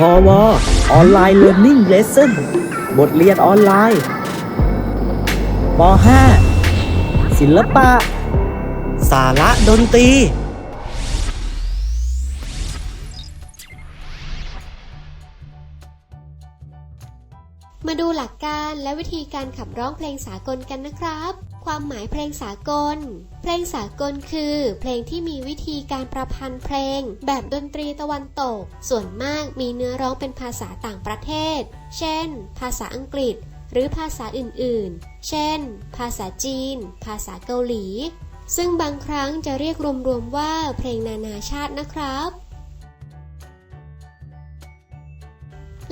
พอวออนไลน์เรียนนิ่งเลส s o n บทเรียนออนไลน์ป .5 ศิลปะ สาระดนตรี มาดูหลักการและวิธีการขับร้องเพลงสากลกันนะครับ ความหมายเพลงสากล เพลงสากลคือ เพลงที่มีวิธีการประพันธ์เพลง แบบดนตรีตะวันตก ส่วนมากมีเนื้อร้องเป็นภาษาต่างประเทศ เช่น ภาษาอังกฤษ หรือภาษาอื่นๆ เช่น ภาษาจีน ภาษาเกาหลี ซึ่งบางครั้งจะเรียกรวมๆว่าเพลงนานาชาตินะครับ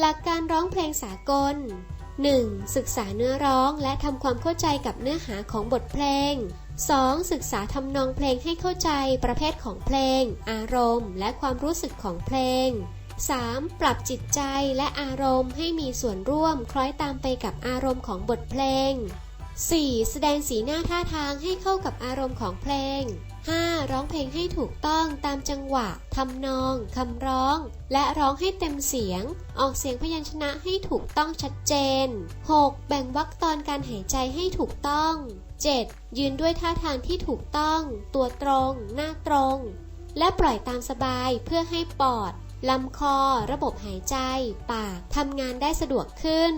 หลักการร้องเพลงสากล 1. ศึกษาเนื้อร้องและทำความเข้าใจกับเนื้อหาของบทเพลง 2. ศึกษาทำนองเพลงให้เข้าใจประเภทของเพลง อารมณ์ และความรู้สึกของเพลง 3. ปรับจิตใจและอารมณ์ให้มีส่วนร่วมคล้อยตามไปกับอารมณ์ของบทเพลง 4. แสดงสีหน้าท่าทางให้เข้ากับอารมณ์ของเพลง 5. ร้องเพลงให้ถูกต้องตามจังหวะ ทำนอง คำร้อง และร้องให้เต็มเสียง ออกเสียงพยัญชนะให้ถูกต้องชัดเจน 6. แบ่งวรรคตอนการหายใจให้ถูกต้อง 7. ยืนด้วยท่าทางที่ถูกต้อง ตัวตรง หน้าตรง และปล่อยตามสบายเพื่อให้ปอดลำคอ ระบบหายใจ ปาก ทำงานได้สะดวกขึ้น